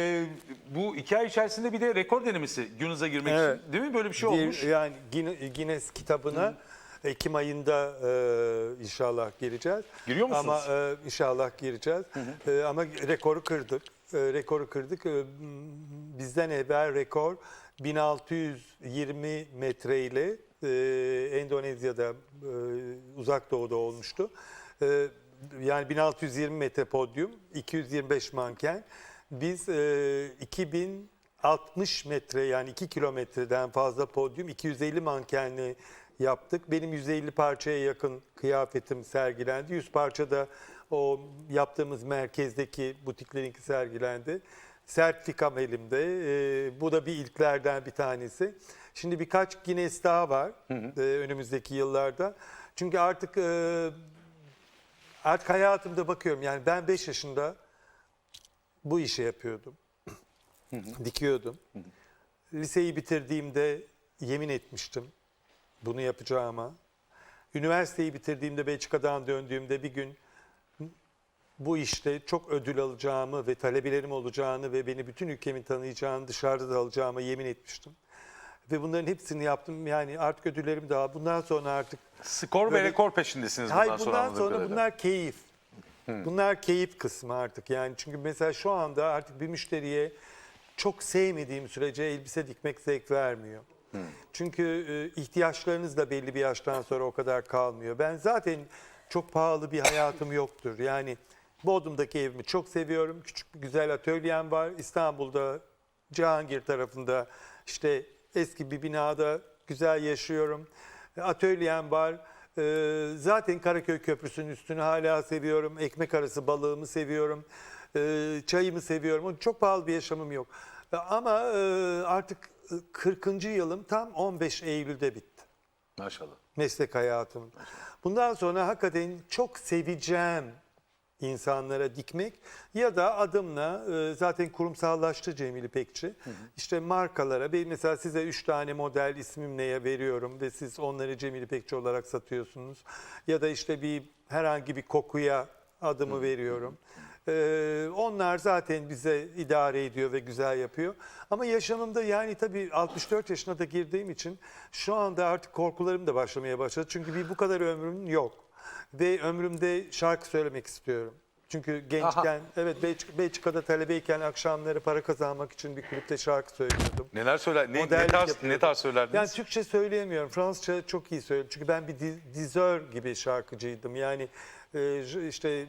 Ee, bu iki ay içerisinde bir de rekor denemesi hıza girmek Evet. için. Değil mi? Böyle bir şey olmuş. Yani Guin- Guinness kitabına Ekim ayında e, inşallah gireceğiz. Giriyor musunuz? Ama e, inşallah gireceğiz. E, ama rekoru kırdık. E, rekoru kırdık. E, m, bizden evvel rekor 1620 metreyle e, Endonezya'da e, uzak doğuda olmuştu. E, yani 1620 metre podyum, 225 manken. Biz e, 2060 metre yani 2 kilometreden fazla podyum, 250 mankenli yaptık. Benim 150 parçaya yakın kıyafetim sergilendi. 100 parça da o yaptığımız merkezdeki butiklerinki sergilendi. Sertifikam elimde. E, bu da bir ilklerden bir tanesi. Şimdi birkaç Guinness daha var e, önümüzdeki yıllarda. Çünkü artık e, artık hayatımda bakıyorum yani ben 5 yaşında bu işi yapıyordum. Dikiyordum. Liseyi bitirdiğimde yemin etmiştim bunu yapacağıma. Üniversiteyi bitirdiğimde Belçika'dan döndüğümde bir gün bu işte çok ödül alacağımı ve talebelerim olacağını ve beni bütün ülkemin tanıyacağını dışarıda da alacağıma yemin etmiştim. Ve bunların hepsini yaptım. Yani artık ödüllerim daha. Bundan sonra artık Skor ve Böyle- rekor peşindesiniz bundan Hayır sonra bundan anladığım sonra bunlar keyif. Bunlar keyif kısmı artık yani çünkü mesela şu anda artık bir müşteriye çok sevmediğim sürece elbise dikmek zevk vermiyor. Çünkü e, ihtiyaçlarınız da belli bir yaştan sonra o kadar kalmıyor. Ben zaten çok pahalı bir hayatım yoktur. Yani Bodrum'daki evimi çok seviyorum. Küçük bir güzel atölyem var. İstanbul'da Cihangir tarafında işte eski bir binada güzel yaşıyorum. Atölyem var. Ee, zaten Karaköy Köprüsü'nün üstünü hala seviyorum. Ekmek arası balığımı seviyorum. Ee, çayımı seviyorum. Çok pahalı bir yaşamım yok. Ee, Ama e, artık e, 40. yılım tam 15 Eylül'de bitti Maşallah. meslek hayatım. Bundan sonra hakikaten çok seveceğim insanlara dikmek ya da adımla e, zaten kurumsallaştı Cemil İpekçi. İşte markalara ben mesela size 3 tane model ismimle veriyorum ve siz onları Cemil İpekçi olarak satıyorsunuz. Ya da işte bir herhangi bir kokuya adımı veriyorum. Ee, onlar zaten bize idare ediyor ve güzel yapıyor. Ama yaşamımda yani tabii 64 yaşına da girdiğim için şu anda artık korkularım da başlamaya başladı. Çünkü bir bu kadar ömrüm yok. Ve ömrümde şarkı söylemek istiyorum. Çünkü gençken, evet Belçik- Belçika'da talebeyken akşamları para kazanmak için bir kulüpte şarkı söylüyordum. Neler söyler? Ne, ne Modellik tarz yapıyordum. ne tarz söylerdiniz? Yani Türkçe söyleyemiyorum. Fransızca çok iyi söylüyorum. Çünkü ben bir di- dizör gibi şarkıcıydım. Yani e, j- işte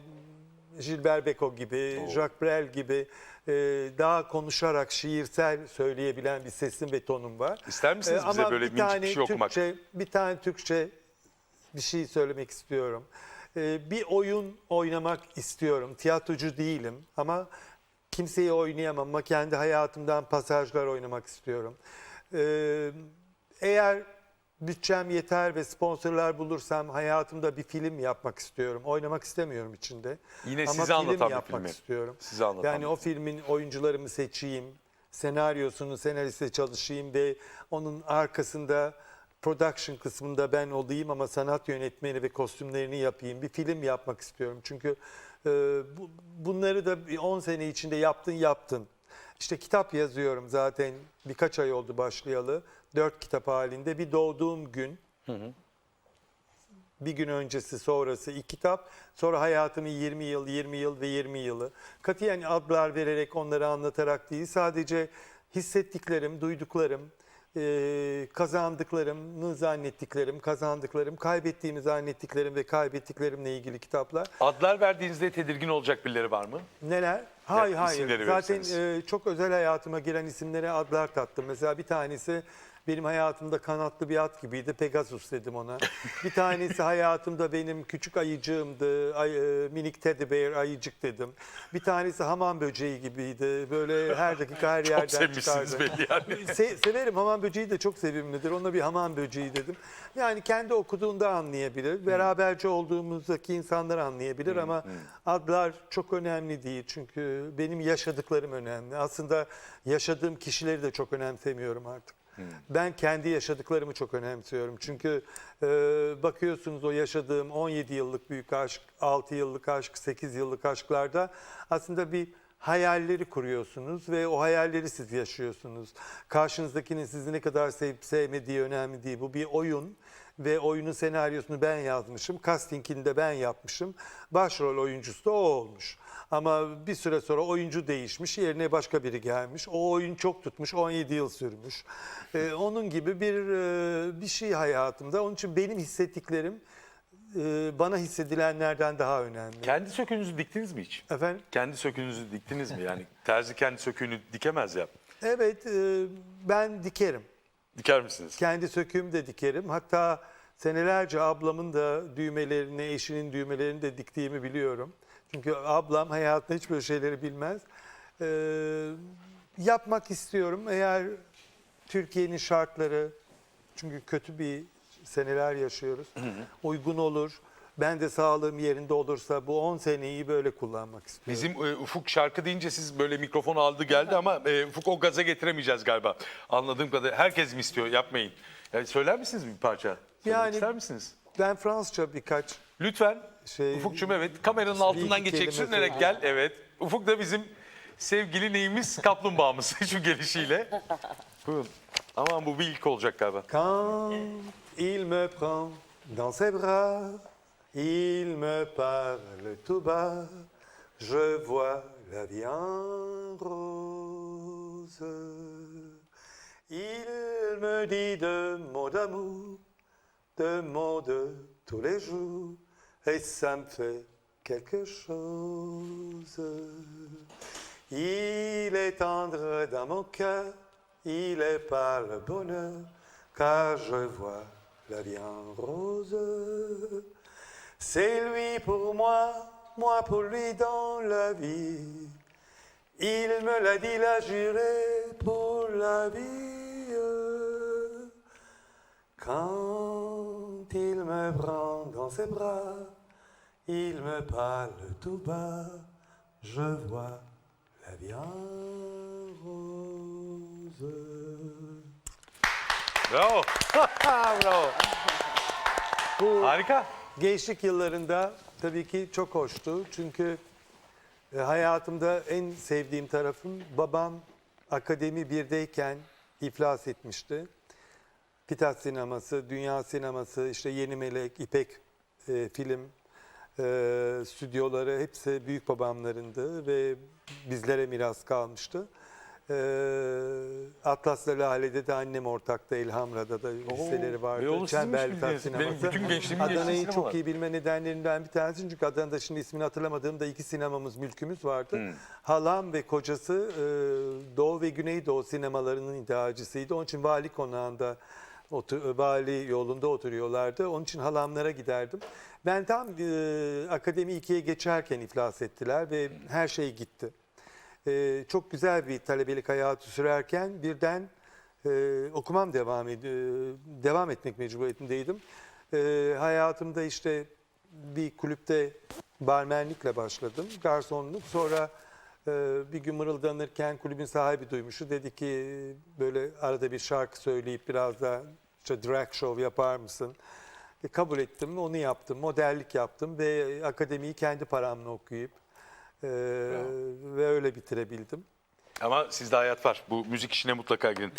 Gilbert Bécaud gibi, Jacques Brel gibi e, daha konuşarak şiirsel söyleyebilen bir sesim ve tonum var. İster misiniz E, bize böyle bir minicik bir şey okumak? Türkçe, bir tane Türkçe bir şey söylemek istiyorum. Ee, bir oyun oynamak istiyorum. Tiyatrocu değilim ama kimseyi oynayamam ama kendi hayatımdan pasajlar oynamak istiyorum. Ee, eğer bütçem yeter ve sponsorlar bulursam hayatımda bir film yapmak istiyorum. Oynamak istemiyorum içinde. Yine ama sizi film anlatan bir yapmak filmi. istiyorum. Sizi anlatan Yani bir o filmin oyuncularımı seçeyim, senaryosunu, senariste çalışayım ve onun arkasında production kısmında ben olayım ama sanat yönetmeni ve kostümlerini yapayım. Bir film yapmak istiyorum. Çünkü e, bu, bunları da bir 10 sene içinde yaptın yaptın. İşte kitap yazıyorum zaten birkaç ay oldu başlayalı. Dört kitap halinde. Bir doğduğum gün, bir gün öncesi sonrası iki kitap. Sonra hayatımın 20 yıl, 20 yıl ve 20 yılı. Katiyen adlar vererek onları anlatarak değil. Sadece hissettiklerim, duyduklarım, eee, kazandıklarımı zannettiklerim, kazandıklarım, kaybettiğimi zannettiklerim ve kaybettiklerimle ilgili kitaplar. Adlar verdiğinizde tedirgin olacak birileri var mı? Neler? Hayır hayır. isimleri Zaten verirseniz. e, çok özel hayatıma giren isimlere adlar tattım. Mesela bir tanesi benim hayatımda kanatlı bir at gibiydi. Pegasus dedim ona. Bir tanesi hayatımda benim küçük ayıcığımdı. Ay, e, minik teddy bear ayıcık dedim. Bir tanesi hamam böceği gibiydi. Böyle her dakika her yerden Çok sevmişsiniz belli yani. Se- severim hamam böceği de çok sevimlidir. Ona bir hamam böceği dedim. Yani kendi okuduğunda anlayabilir. Beraberce olduğumuzdaki insanlar anlayabilir ama adlar çok önemli değil. Çünkü benim yaşadıklarım önemli. Aslında yaşadığım kişileri de çok önemsemiyorum artık. Ben kendi yaşadıklarımı çok önemsiyorum. Çünkü e, bakıyorsunuz o yaşadığım 17 yıllık büyük aşk, 6 yıllık aşk, 8 yıllık aşklarda aslında bir hayalleri kuruyorsunuz ve o hayalleri siz yaşıyorsunuz. Karşınızdakinin sizi ne kadar sevip sevmediği önemli değil. Bu bir oyun ve oyunun senaryosunu ben yazmışım. Castingini de ben yapmışım. Başrol oyuncusu da o olmuş. Ama bir süre sonra oyuncu değişmiş, yerine başka biri gelmiş. O oyun çok tutmuş, 17 yıl sürmüş. Ee, onun gibi bir e, bir şey hayatımda. Onun için benim hissettiklerim e, bana hissedilenlerden daha önemli. Kendi söküğünüzü diktiniz mi hiç? Efendim? Kendi söküğünüzü diktiniz mi? Yani terzi kendi söküğünü dikemez ya. Evet, e, ben dikerim. Diker misiniz? Kendi söküğümü de dikerim. Hatta senelerce ablamın da düğmelerini, eşinin düğmelerini de diktiğimi biliyorum. Çünkü ablam hayatında hiç böyle şeyleri bilmez. Ee, yapmak istiyorum. Eğer Türkiye'nin şartları, çünkü kötü bir seneler yaşıyoruz, uygun olur. Ben de sağlığım yerinde olursa bu 10 seneyi böyle kullanmak istiyorum. Bizim e, Ufuk şarkı deyince siz böyle mikrofon aldı geldi ama e, Ufuk o gaza getiremeyeceğiz galiba. Anladığım kadarıyla herkes mi istiyor yapmayın. Yani söyler misiniz bir parça? Söylemek Yani- ister misiniz? Ben Fransızca birkaç Lütfen. Şey- Ufukçum evet kameranın altından iki geçecek kelime sürünerek gel. Evet. Ufuk da bizim sevgili neyimiz kaplumbağamız şu gelişiyle. Buyurun. Aman bu bir ilk olacak galiba. Quand il me prend dans ses bras, il me parle tout bas, je vois la vie en rose. Il me dit de mots d'amour, de mots de tous les jours, et ça me fait quelque chose. Il est tendre dans mon cœur, il est par le bonheur, car je vois la vie en rose. C'est lui pour moi, moi pour lui dans la vie. Il me l'a dit, l'a juré pour la vie. Quand il me prend dans ses bras, il me parle tout bas, je vois la vie en rose. Bravo. Bravo. Harika. Gençlik yıllarında tabii ki çok hoştu. Çünkü e, hayatımda en sevdiğim tarafım babam Akademi 1'deyken iflas etmişti. Pitat sineması, dünya sineması, işte Yeni Melek, İpek e, film e, stüdyoları hepsi büyük babamlarındı ve bizlere miras kalmıştı. E, Atlas'la Lale'de de annem ortakta, Elhamra'da da liseleri vardı. Çemberli bildiğiniz? Benim bütün gençliğimin Adana'yı çok var. iyi bilme nedenlerinden bir tanesi çünkü Adana'da şimdi ismini hatırlamadığım da iki sinemamız, mülkümüz vardı. Hmm. Halam ve kocası e, Doğu ve Güneydoğu sinemalarının iddiacısıydı. Onun için vali konağında, otur, vali yolunda oturuyorlardı. Onun için halamlara giderdim. Ben tam e, Akademi 2'ye geçerken iflas ettiler ve her şey gitti. E, çok güzel bir talebelik hayatı sürerken birden e, okumam devam ed- e, devam etmek mecburiyetindeydim. E, hayatımda işte bir kulüpte barmenlikle başladım, garsonluk. Sonra e, bir gün mırıldanırken kulübün sahibi duymuştu. Dedi ki böyle arada bir şarkı söyleyip biraz da işte drag show yapar mısın? E, kabul ettim, onu yaptım, modellik yaptım ve akademiyi kendi paramla okuyup e, ve öyle bitirebildim. Ama sizde hayat var. Bu müzik işine mutlaka girin.